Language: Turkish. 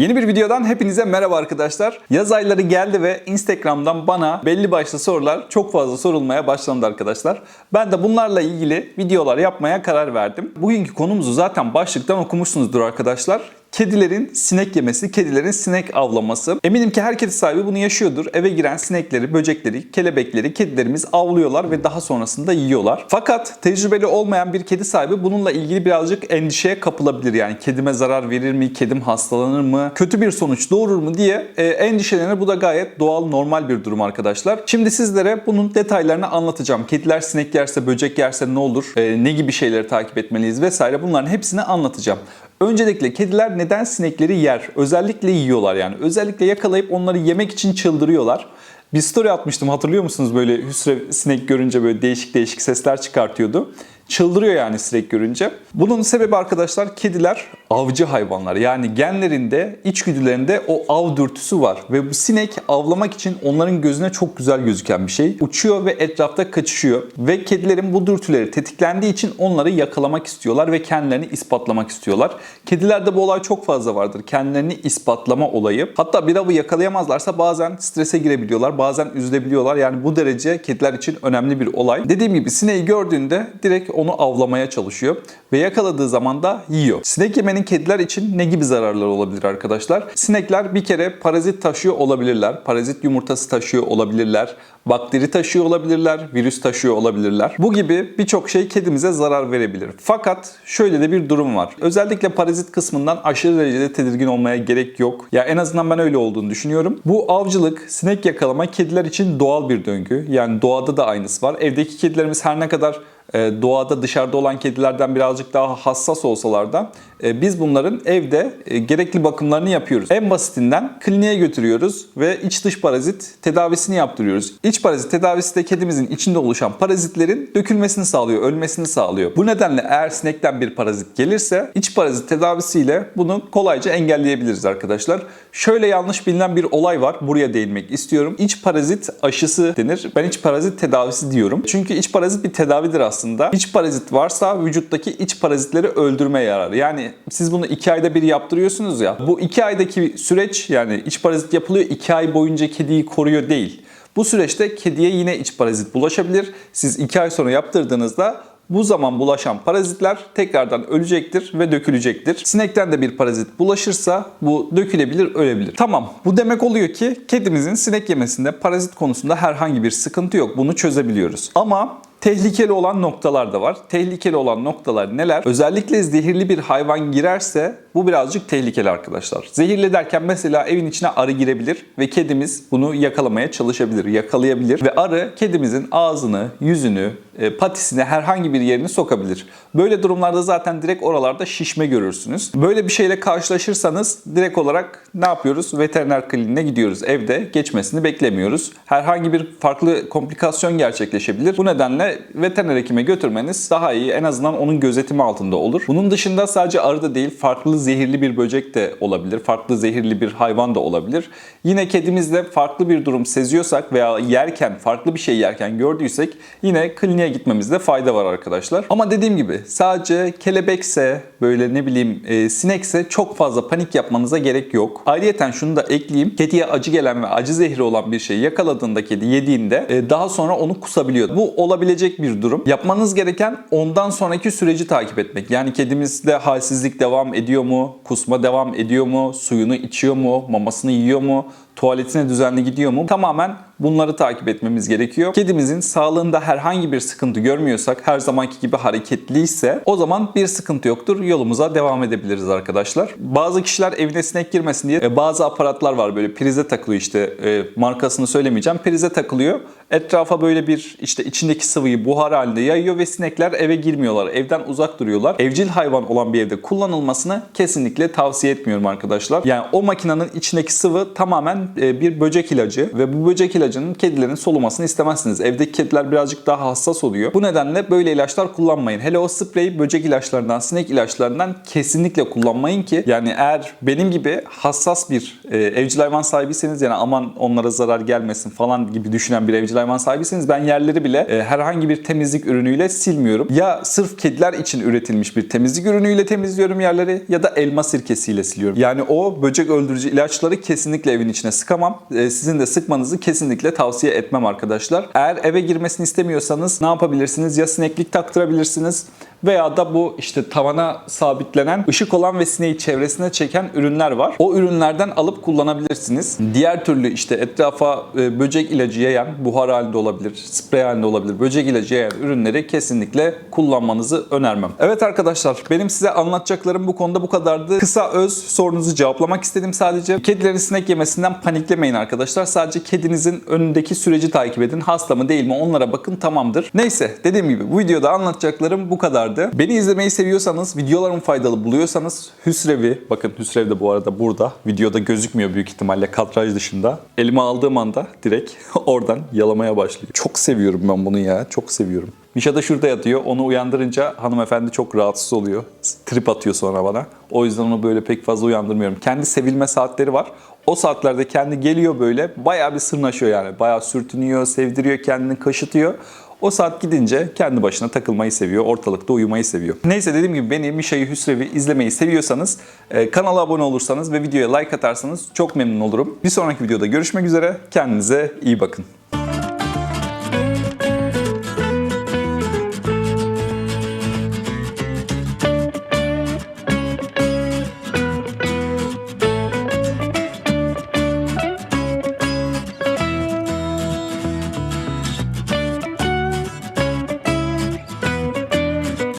Yeni bir videodan hepinize merhaba arkadaşlar. Yaz ayları geldi ve Instagram'dan bana belli başlı sorular çok fazla sorulmaya başlandı arkadaşlar. Ben de bunlarla ilgili videolar yapmaya karar verdim. Bugünkü konumuzu zaten başlıktan okumuşsunuzdur arkadaşlar. Kedilerin sinek yemesi, kedilerin sinek avlaması. Eminim ki her kedi sahibi bunu yaşıyordur. Eve giren sinekleri, böcekleri, kelebekleri kedilerimiz avlıyorlar ve daha sonrasında yiyorlar. Fakat tecrübeli olmayan bir kedi sahibi bununla ilgili birazcık endişeye kapılabilir. Yani kedime zarar verir mi, kedim hastalanır mı, kötü bir sonuç doğurur mu diye e, endişelenir. Bu da gayet doğal, normal bir durum arkadaşlar. Şimdi sizlere bunun detaylarını anlatacağım. Kediler sinek yerse, böcek yerse ne olur, e, ne gibi şeyleri takip etmeliyiz vesaire bunların hepsini anlatacağım. Öncelikle kediler neden sinekleri yer? Özellikle yiyorlar yani. Özellikle yakalayıp onları yemek için çıldırıyorlar. Bir story atmıştım hatırlıyor musunuz? Böyle hüsre sinek görünce böyle değişik değişik sesler çıkartıyordu. Çıldırıyor yani sinek görünce. Bunun sebebi arkadaşlar kediler avcı hayvanlar. Yani genlerinde, içgüdülerinde o av dürtüsü var. Ve bu sinek avlamak için onların gözüne çok güzel gözüken bir şey. Uçuyor ve etrafta kaçışıyor. Ve kedilerin bu dürtüleri tetiklendiği için onları yakalamak istiyorlar ve kendilerini ispatlamak istiyorlar. Kedilerde bu olay çok fazla vardır. Kendilerini ispatlama olayı. Hatta bir avı yakalayamazlarsa bazen strese girebiliyorlar, bazen üzülebiliyorlar. Yani bu derece kediler için önemli bir olay. Dediğim gibi sineği gördüğünde direkt onu avlamaya çalışıyor ve yakaladığı zaman da yiyor. Sinek yemenin kediler için ne gibi zararları olabilir arkadaşlar? Sinekler bir kere parazit taşıyor olabilirler. Parazit yumurtası taşıyor olabilirler. Bakteri taşıyor olabilirler, virüs taşıyor olabilirler. Bu gibi birçok şey kedimize zarar verebilir. Fakat şöyle de bir durum var. Özellikle parazit kısmından aşırı derecede tedirgin olmaya gerek yok. Ya en azından ben öyle olduğunu düşünüyorum. Bu avcılık, sinek yakalama kediler için doğal bir döngü. Yani doğada da aynısı var. Evdeki kedilerimiz her ne kadar doğada dışarıda olan kedilerden birazcık daha hassas olsalar da e, biz bunların evde e, gerekli bakımlarını yapıyoruz. En basitinden kliniğe götürüyoruz ve iç dış parazit tedavisini yaptırıyoruz. İç parazit tedavisi de kedimizin içinde oluşan parazitlerin dökülmesini sağlıyor, ölmesini sağlıyor. Bu nedenle eğer sinekten bir parazit gelirse iç parazit tedavisiyle bunu kolayca engelleyebiliriz arkadaşlar. Şöyle yanlış bilinen bir olay var. Buraya değinmek istiyorum. İç parazit aşısı denir. Ben iç parazit tedavisi diyorum. Çünkü iç parazit bir tedavidir aslında. İç parazit varsa vücuttaki iç parazitleri öldürmeye yarar. Yani siz bunu 2 ayda bir yaptırıyorsunuz ya. Bu 2 aydaki süreç yani iç parazit yapılıyor 2 ay boyunca kediyi koruyor değil. Bu süreçte kediye yine iç parazit bulaşabilir. Siz 2 ay sonra yaptırdığınızda bu zaman bulaşan parazitler tekrardan ölecektir ve dökülecektir. Sinekten de bir parazit bulaşırsa bu dökülebilir, ölebilir. Tamam bu demek oluyor ki kedimizin sinek yemesinde parazit konusunda herhangi bir sıkıntı yok. Bunu çözebiliyoruz. Ama tehlikeli olan noktalar da var. Tehlikeli olan noktalar neler? Özellikle zehirli bir hayvan girerse bu birazcık tehlikeli arkadaşlar. Zehirli derken mesela evin içine arı girebilir ve kedimiz bunu yakalamaya çalışabilir, yakalayabilir ve arı kedimizin ağzını, yüzünü, patisine herhangi bir yerini sokabilir. Böyle durumlarda zaten direkt oralarda şişme görürsünüz. Böyle bir şeyle karşılaşırsanız direkt olarak ne yapıyoruz? Veteriner kliniğine gidiyoruz. Evde geçmesini beklemiyoruz. Herhangi bir farklı komplikasyon gerçekleşebilir. Bu nedenle veteriner hekime götürmeniz daha iyi. En azından onun gözetimi altında olur. Bunun dışında sadece arı da değil, farklı zehirli bir böcek de olabilir. Farklı zehirli bir hayvan da olabilir. Yine kedimizde farklı bir durum seziyorsak veya yerken, farklı bir şey yerken gördüysek yine kliniğe gitmemizde fayda var arkadaşlar. Ama dediğim gibi sadece kelebekse, böyle ne bileyim e, sinekse çok fazla panik yapmanıza gerek yok. Ayrıyeten şunu da ekleyeyim. Kediye acı gelen ve acı zehri olan bir şeyi yakaladığında kedi yediğinde e, daha sonra onu kusabiliyor. Bu olabilecek bir durum. Yapmanız gereken ondan sonraki süreci takip etmek. Yani kedimizde halsizlik devam ediyor mu? Kusma devam ediyor mu? Suyunu içiyor mu? Mamasını yiyor mu? Tuvaletine düzenli gidiyor mu? Tamamen bunları takip etmemiz gerekiyor. Kedimizin sağlığında herhangi bir sıkıntı görmüyorsak, her zamanki gibi hareketliyse o zaman bir sıkıntı yoktur. Yolumuza devam edebiliriz arkadaşlar. Bazı kişiler evine sinek girmesin diye e, bazı aparatlar var böyle prize takılıyor işte e, markasını söylemeyeceğim. Prize takılıyor. Etrafa böyle bir işte içindeki sıvıyı buhar halinde yayıyor ve sinekler eve girmiyorlar. Evden uzak duruyorlar. Evcil hayvan olan bir evde kullanılmasını kesinlikle tavsiye etmiyorum arkadaşlar. Yani o makinenin içindeki sıvı tamamen bir böcek ilacı ve bu böcek ilacının kedilerin solumasını istemezsiniz. Evdeki kediler birazcık daha hassas oluyor. Bu nedenle böyle ilaçlar kullanmayın. Hele o spreyi böcek ilaçlarından, sinek ilaçlarından kesinlikle kullanmayın ki yani eğer benim gibi hassas bir e, evcil hayvan sahibiyseniz yani aman onlara zarar gelmesin falan gibi düşünen bir evcil hayvan sahibiyseniz ben yerleri bile e, herhangi bir temizlik ürünüyle silmiyorum. Ya sırf kediler için üretilmiş bir temizlik ürünüyle temizliyorum yerleri ya da elma sirkesiyle siliyorum. Yani o böcek öldürücü ilaçları kesinlikle evin içine sıkamam. E, sizin de sıkmanızı kesinlikle tavsiye etmem arkadaşlar. Eğer eve girmesini istemiyorsanız ne yapabilirsiniz? Ya sineklik taktırabilirsiniz veya da bu işte tavana sabitlenen ışık olan ve sineği çevresine çeken ürünler var. O ürünlerden alıp kullanabilirsiniz. Diğer türlü işte etrafa e, böcek ilacı yayan, buhar halinde olabilir, sprey halinde olabilir, böcek ilacı yayan ürünleri kesinlikle kullanmanızı önermem. Evet arkadaşlar benim size anlatacaklarım bu konuda bu kadardı. Kısa öz sorunuzu cevaplamak istedim sadece. Kedilerin sinek yemesinden paniklemeyin arkadaşlar. Sadece kedinizin önündeki süreci takip edin. Hasta mı değil mi onlara bakın tamamdır. Neyse dediğim gibi bu videoda anlatacaklarım bu kadardı. Beni izlemeyi seviyorsanız, videolarımı faydalı buluyorsanız Hüsrev'i, bakın Hüsrev de bu arada burada. Videoda gözükmüyor büyük ihtimalle kadraj dışında. Elime aldığım anda direkt oradan yalamaya başlıyor. Çok seviyorum ben bunu ya. Çok seviyorum. Mişa da şurada yatıyor. Onu uyandırınca hanımefendi çok rahatsız oluyor. Trip atıyor sonra bana. O yüzden onu böyle pek fazla uyandırmıyorum. Kendi sevilme saatleri var. O saatlerde kendi geliyor böyle bayağı bir sırnaşıyor yani. Bayağı sürtünüyor, sevdiriyor kendini, kaşıtıyor. O saat gidince kendi başına takılmayı seviyor, ortalıkta uyumayı seviyor. Neyse dediğim gibi beni Mişa'yı Hüsrev'i izlemeyi seviyorsanız e, kanala abone olursanız ve videoya like atarsanız çok memnun olurum. Bir sonraki videoda görüşmek üzere. Kendinize iyi bakın.